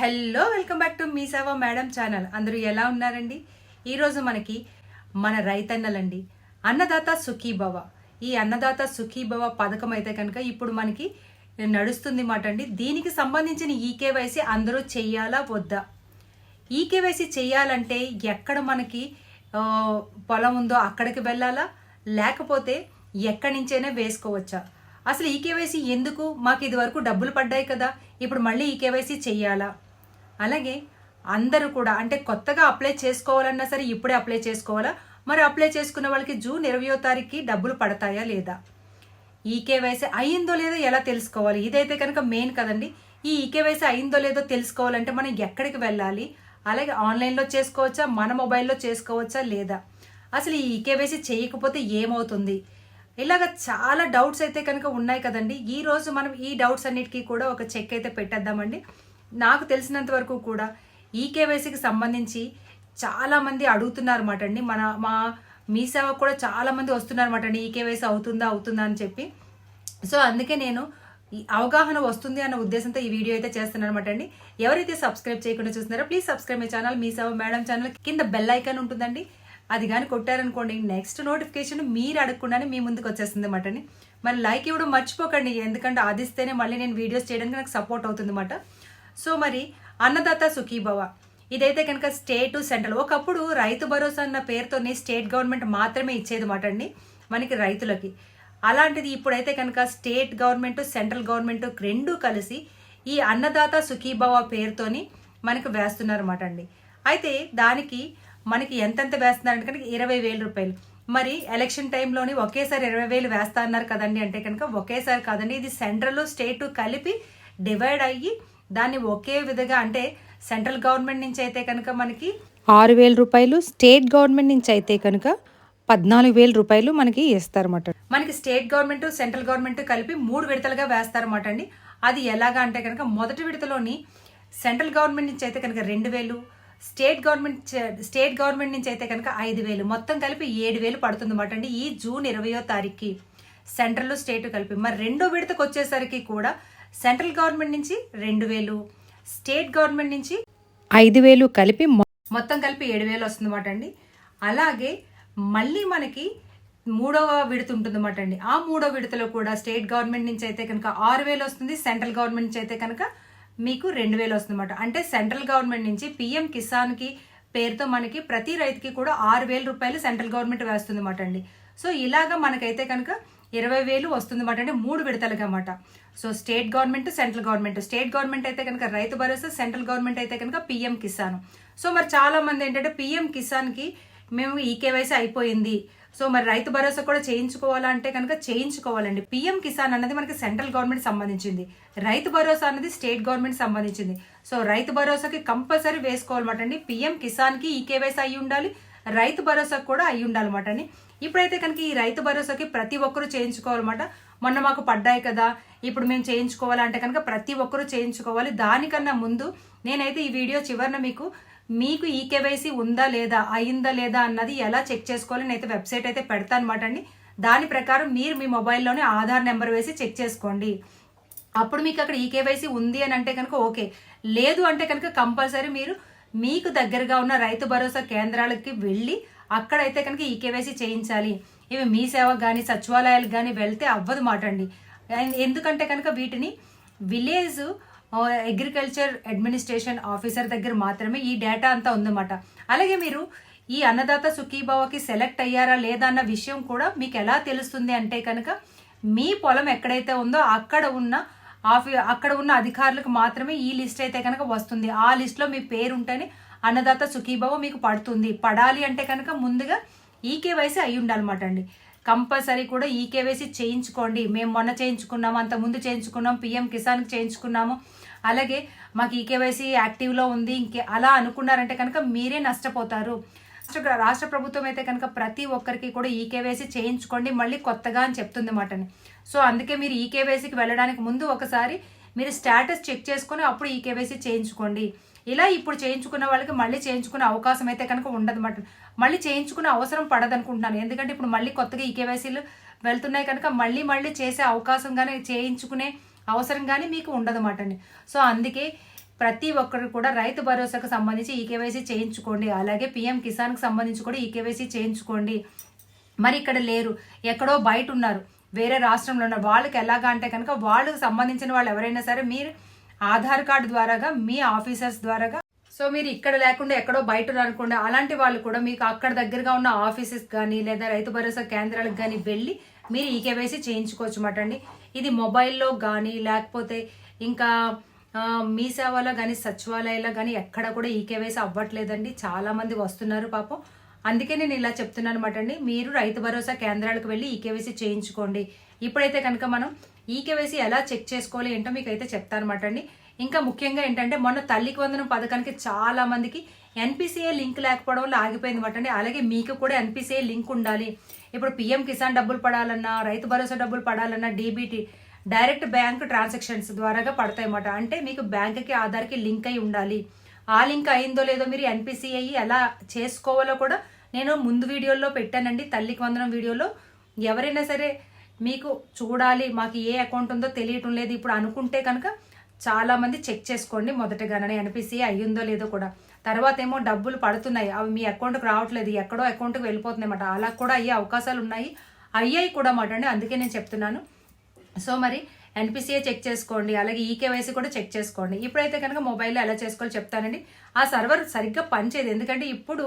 Hello welcome back to Mee Seva madam channel. అందరూ ఎలా ఉన్నారండి? ఈరోజు మనకి మన రైతన్నలండి అన్నదాత సుఖీభవ. ఈ అన్నదాత సుఖీభవ పథకం అయితే కనుక ఇప్పుడు మనకి నడుస్తుంది మాట అండి. దీనికి సంబంధించిన ఈకేవైసీ అందరూ చెయ్యాలా వద్దా? ఈకేవైసీ చేయాలంటే ఎక్కడ మనకి పొలం ఉందో అక్కడికి వెళ్ళాలా? లేకపోతే ఎక్కడి నుంచైనా వేసుకోవచ్చా? అసలు ఈకేవైసీ ఎందుకు? మాకు ఇది వరకు డబ్బులు పడ్డాయి కదా. ఇప్పుడు మళ్ళీ ఈకేవైసీ చెయ్యాలా అలాగే అందరూ కూడా అంటే కొత్తగా అప్లై చేసుకోవాలన్నా సరే ఇప్పుడే అప్లై చేసుకోవాలా? మరి అప్లై చేసుకున్న వాళ్ళకి జూన్ ఇరవయో తారీఖుకి డబ్బులు పడతాయా లేదా? ఈకేవైసీ అయిందో లేదో ఎలా తెలుసుకోవాలి? ఇదైతే కనుక మెయిన్ కదండి. ఈ ఈకేవైసీ అయిందో లేదో తెలుసుకోవాలంటే మనం ఎక్కడికి వెళ్ళాలి? అలాగే ఆన్లైన్లో చేసుకోవచ్చా? మన మొబైల్లో చేసుకోవచ్చా లేదా? అసలు ఈ ఈకేవైసీ చేయకపోతే ఏమవుతుంది? ఇలాగ చాలా డౌట్స్ అయితే కనుక ఉన్నాయి కదండి. ఈరోజు మనం ఈ డౌట్స్ అన్నిటికీ కూడా ఒక చెక్ అయితే పెట్టేద్దామండి. నాకు తెలిసినంత వరకు కూడా ఈ కేవైసీకి సంబంధించి చాలామంది అడుగుతున్నారు మాట అండి. మన మా మీ సేవకు కూడా చాలామంది వస్తున్నారు అనమాట అండి. ఈకేవైసీ అవుతుందా అవుతుందా అని చెప్పి. సో అందుకే నేను ఈ అవగాహన వస్తుంది అన్న ఉద్దేశంతో ఈ వీడియో అయితే చేస్తున్నాను అనమాట అండి. ఎవరైతే సబ్స్క్రైబ్ చేయకుండా చూస్తున్నారో please subscribe my channel. Mee Seva madam channel కింద బెల్ ఐకాన్ ఉంటుందండి. అది కానీ కొట్టారనుకోండి నెక్స్ట్ నోటిఫికేషన్ మీరు అడగకుండానే మీ ముందుకు వచ్చేస్తుంది అనమాట అండి. మరి లైక్ ఇవ్వడం మర్చిపోకండి. ఎందుకంటే ఆదిస్తేనే మళ్ళీ నేను వీడియోస్ చేయడానికి నాకు సపోర్ట్ అవుతుంది అనమాట సో మరి అన్నదాత సుఖీభవ. ఇదైతే కనుక స్టేట్ సెంట్రల్. ఒకప్పుడు రైతు భరోసా అన్న పేరుతోనే స్టేట్ గవర్నమెంట్ మాత్రమే ఇచ్చేది మాట అండి మనకి రైతులకి. అలాంటిది ఇప్పుడైతే కనుక స్టేట్ గవర్నమెంట్ సెంట్రల్ గవర్నమెంట్ రెండూ కలిసి ఈ అన్నదాత సుఖీభవ పేరుతోని మనకు వేస్తున్నారన్నమాట అండి. అయితే దానికి మనకి ఎంతెంత వేస్తున్నారంటే కనుక ఇరవై వేల రూపాయలు. మరి ఎలక్షన్ టైంలోని ఒకేసారి ఇరవై వేలు వేస్తా అన్నారు కదండి అంటే కనుక ఒకేసారి కాదండి ఇది సెంట్రల్ స్టేట్ కలిపి డివైడ్ అయ్యి దాన్ని ఒకే విధంగా అంటే సెంట్రల్ గవర్నమెంట్ నుంచి అయితే కనుక మనకి ఆరు వేల రూపాయలు స్టేట్ గవర్నమెంట్ నుంచి అయితే కనుక పద్నాలుగు వేల రూపాయలు మనకి ఇస్తారన్నమాట. మనకి స్టేట్ గవర్నమెంట్ సెంట్రల్ గవర్నమెంట్ కలిపి మూడు విడతలుగా వేస్తారన్నమాట అండి. అది ఎలాగా అంటే కనుక మొదటి విడతలోని సెంట్రల్ గవర్నమెంట్ నుంచి అయితే కనుక రెండు వేలు స్టేట్ గవర్నమెంట్ స్టేట్ గవర్నమెంట్ నుంచి అయితే కనుక ఐదు వేలు మొత్తం కలిపి ఏడు వేలు పడుతుంది అన్నమాట అండి. ఈ జూన్ ఇరవయో తారీఖుకి సెంట్రల్ స్టేట్ కలిపి. మరి రెండో విడతకు వచ్చేసరికి కూడా సెంట్రల్ గవర్నమెంట్ నుంచి రెండు వేలు స్టేట్ గవర్నమెంట్ నుంచి ఐదు వేలు కలిపి మొత్తం కలిపి ఏడు వేలు వస్తుందన్నమాట అండి. అలాగే మళ్ళీ మనకి మూడవ విడత ఉంటుందన్నమాట అండి. ఆ మూడో విడతలో కూడా స్టేట్ గవర్నమెంట్ నుంచి అయితే కనుక ఆరు వేలు వస్తుంది సెంట్రల్ గవర్నమెంట్ నుంచి అయితే కనుక మీకు రెండు వేలు వస్తుందన్నమాట. అంటే సెంట్రల్ గవర్నమెంట్ నుంచి పిఎం కిసాన్కి పేరుతో మనకి ప్రతి రైతుకి కూడా ఆరు వేల రూపాయలు సెంట్రల్ గవర్నమెంట్ వేస్తుందన్నమాట అండి. సో ఇలాగా మనకైతే కనుక ఇరవై వేలు వస్తుంది అన్నమాట అంటే మూడు విడతలుగా అన్నమాట so state government central government. State government అయితే కనుక రైతు భరోసా సెంట్రల్ గవర్నమెంట్ అయితే కనుక పిఎం కిసాన్. సో మరి చాలా మంది ఏంటంటే పిఎం కిసాన్కి మేము ఈ అయిపోయింది. సో మరి రైతు భరోసా కూడా చేయించుకోవాలా అంటే కనుక చేయించుకోవాలండి. పిఎం కిసాన్ అన్నది మనకి సెంట్రల్ గవర్నమెంట్ సంబంధించింది. రైతు భరోసా అన్నది స్టేట్ గవర్నమెంట్ సంబంధించింది. సో రైతు భరోసాకి కంపల్సరీ వేసుకోవాలన్నమాట అండి పిఎం కిసాన్కి ఈ కేవైసీ అయి ఉండాలి. రైతు భరోసాకు కూడా అయి ఉండాలన్నమాట అండి ఇప్పుడైతే కనుక ఈ రైతు భరోసాకి ప్రతి ఒక్కరూ చేయించుకోవాలన్నమాట. మొన్న మాకు పడ్డాయి కదా. ఇప్పుడు మేము చేయించుకోవాలంటే కనుక ప్రతి ఒక్కరూ చేయించుకోవాలి. దానికన్నా ముందు నేనైతే ఈ వీడియో చివరన మీకు మీకు ఈ కేవైసీ ఉందా లేదా అయిందా లేదా అన్నది ఎలా చెక్ చేసుకోవాలి నేనైతే వెబ్సైట్ అయితే పెడతాను అనమాట అండి. దాని ప్రకారం మీరు మీ మొబైల్లోనే ఆధార్ నెంబర్ వేసి చెక్ చేసుకోండి. అప్పుడు మీకు అక్కడ ఈ కేవైసీ ఉంది అని అంటే కనుక ఓకే. లేదు అంటే కనుక కంపల్సరీ మీరు మీకు దగ్గరగా ఉన్న రైతు భరోసా కేంద్రాలకి వెళ్ళి అక్కడైతే కనుక ఈ కేవైసీ చేయించాలి. ఇవి మీ సేవ కానీ సచివాలయాలకు కానీ వెళ్తే అవ్వదు మాట అండి ఎందుకంటే కనుక వీటిని విలేజ్ అగ్రికల్చర్ అడ్మినిస్ట్రేషన్ ఆఫీసర్ దగ్గర మాత్రమే ఈ డేటా అంతా ఉందన్నమాట. అలాగే మీరు ఈ అన్నదాత సుఖీభావకి సెలెక్ట్ అయ్యారా లేదా అన్న విషయం కూడా మీకు ఎలా తెలుస్తుంది అంటే కనుక మీ పొలం ఎక్కడైతే ఉందో అక్కడ ఉన్న ఆఫీ అక్కడ ఉన్న అధికారులకు మాత్రమే ఈ లిస్ట్ అయితే కనుక వస్తుంది. ఆ లిస్ట్లో మీ పేరు ఉంటేనే అన్నదాత సుఖీభావ మీకు పడుతుంది. పడాలి అంటే కనుక ముందుగా ఈ కేవైసీ అయి ఉండాలన్నమాట అండి. కంపల్సరీ కూడా ఈ కేవైసీ చేయించుకోండి. మేము మొన్న చేయించుకున్నాము అంత ముందు చేయించుకున్నాం పిఎం కిసాన్కి చేయించుకున్నాము. అలాగే మాకు ఈ కేవైసీ యాక్టివ్లో ఉంది. ఇంకే అలా అనుకున్నారంటే కనుక మీరే నష్టపోతారు. రాష్ట్ర రాష్ట్ర ప్రభుత్వం అయితే కనుక ప్రతి ఒక్కరికి కూడా ఈ కేవైసీ చేయించుకోండి. మళ్ళీ కొత్తగా అని చెప్తుంది మాటని. సో అందుకే మీరు ఈ కేవైసీకి వెళ్ళడానికి ముందు ఒకసారి మీరు స్టేటస్ చెక్ చేసుకొని అప్పుడు ఈ కేవైసీ చేయించుకోండి. ఇలా ఇప్పుడు చేయించుకున్న వాళ్ళకి మళ్ళీ చేయించుకునే అవకాశం అయితే కనుక ఉండదు మాట. మళ్ళీ చేయించుకునే అవసరం పడదు అనుకుంటున్నాను ఎందుకంటే ఇప్పుడు మళ్ళీ కొత్తగా ఈ కేవైసీలు వెళ్తున్నాయి కనుక మళ్ళీ మళ్ళీ చేసే అవకాశం కానీ చేయించుకునే అవసరం కానీ మీకు ఉండదు అండి. సో అందుకే ప్రతి ఒక్కరు కూడా రైతు భరోసాకు సంబంధించి ఈ కేవైసీ చేయించుకోండి. అలాగే పిఎం కిసాన్కి సంబంధించి కూడా ఈ కేవైసీ చేయించుకోండి. మరి ఇక్కడ లేరు. ఎక్కడో బయట ఉన్నారు. వేరే రాష్ట్రంలో ఉన్నారు వాళ్ళకి ఎలాగా అంటే కనుక వాళ్ళకి సంబంధించిన వాళ్ళు ఎవరైనా సరే మీరు ఆధార్ కార్డు ద్వారాగా మీ ఆఫీసర్స్ ద్వారాగా. సో మీరు ఇక్కడ లేకుండా ఎక్కడో బయట ఉన్నారు అనుకోండి అలాంటి వాళ్ళు కూడా మీకు అక్కడ దగ్గరగా ఉన్న ఆఫీసెస్ కానీ లేదా రైతు భరోసా కేంద్రాలకు కానీ వెళ్ళి మీరు ఈ కేవైసీ చేయించుకోవచ్చు అన్నమాట అండి. ఇది మొబైల్లో కానీ లేకపోతే ఇంకా మీ సేవలో కానీ సచివాలయాల్లో కానీ ఎక్కడ కూడా ఈ కేవైసీ అవ్వట్లేదండి. చాలామంది వస్తున్నారు పాపం. అందుకే నేను ఇలా చెప్తున్నాను అనమాట అండి. మీరు రైతు భరోసా కేంద్రాలకు వెళ్ళి ఈ కేవైసీ చేయించుకోండి. ఇప్పుడైతే కనుక మనం ఈ కేవైసీ ఎలా చెక్ చేసుకోవాలి ఏంటో మీకు అయితే చెప్తాను అనమాట అండి. ఇంకా ముఖ్యంగా ఏంటంటే మొన్న తల్లికి వందనం పథకానికి చాలా మందికి ఎన్పిసిఐ లింక్ లేకపోవడం వల్ల ఆగిపోయింది అనమాట అండి. అలాగే మీకు కూడా ఎన్పిసిఐ లింక్ ఉండాలి. ఇప్పుడు పిఎం కిసాన్ డబ్బులు పడాలన్నా రైతు భరోసా డబ్బులు పడాలన్నా డీబీటీ డైరెక్ట్ బ్యాంక్ ట్రాన్సాక్షన్స్ ద్వారాగా పడతాయన్నమాట అంటే మీకు బ్యాంక్కి ఆధార్కి లింక్ అయి ఉండాలి. ఆ లింక్ అయిందో లేదో మీరు ఎన్పిసిఐ ఎలా చేసుకోవాలో కూడా నేను ముందు వీడియోలో పెట్టానండి. తల్లికి వందనం వీడియోలో ఎవరైనా సరే మీకు చూడాలి మాకు ఏ అకౌంట్ ఉందో తెలియటం లేదు. ఇప్పుడు అనుకుంటే కనుక చాలామంది చెక్ చేసుకోండి. మొదటగానే ఎన్పిసిఐ అయ్యిందో లేదో కూడా. తర్వాత ఏమో డబ్బులు పడుతున్నాయి. అవి మీ అకౌంట్కి రావట్లేదు. ఎక్కడో అకౌంట్కి వెళ్ళిపోతున్నాయి అన్నమాట. అలా కూడా అయ్యే అవకాశాలు ఉన్నాయి. అయ్యాయి కూడా మాట అండి. అందుకే నేను చెప్తున్నాను. సో మరి ఎన్పిసిఏ చెక్ చేసుకోండి. అలాగే ఈకేవైసీ కూడా చెక్ చేసుకోండి. ఇప్పుడైతే కనుక మొబైల్లో ఎలా చేసుకోవాలో చెప్తానండి. ఆ సర్వర్ సరిగ్గా పనిచేయదు. ఎందుకంటే ఇప్పుడు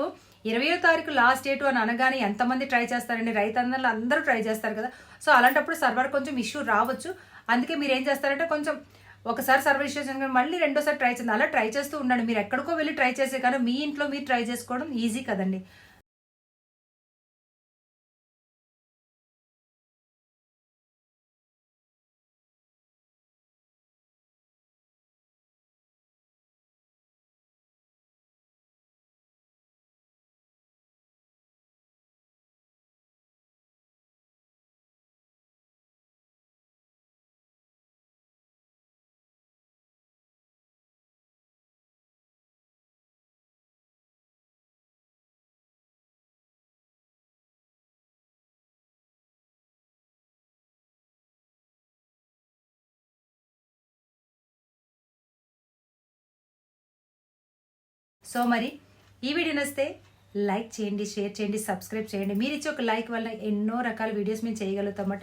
ఇరవయో తారీఖు లాస్ట్ డేట్ అని అనగానే ఎంతమంది ట్రై చేస్తారండి? రైతన్నలు అందరూ ట్రై చేస్తారు కదా. సో అలాంటప్పుడు సర్వర్ కొంచెం ఇష్యూ రావచ్చు. అందుకే మీరు ఏం చేస్తారంటే కొంచెం ఒకసారి సర్వర్ ఇష్యూ చేసిన మళ్ళీ రెండోసారి ట్రై చేయండి. అలా ట్రై చేస్తూ ఉండండి. మీరు ఎక్కడికో వెళ్ళి ట్రై చేసే కానీ మీ ఇంట్లో మీరు ట్రై చేసుకోవడం ఈజీ కదండి. సో మరి ఈ వీడియో నస్తే లైక్ చేయండి షేర్ చేయండి సబ్స్క్రైబ్ చేయండి. మీరు ఇచ్చే ఒక లైక్ వల్ల ఎన్నో రకాల వీడియోస్ మేము చేయగలుగుతామట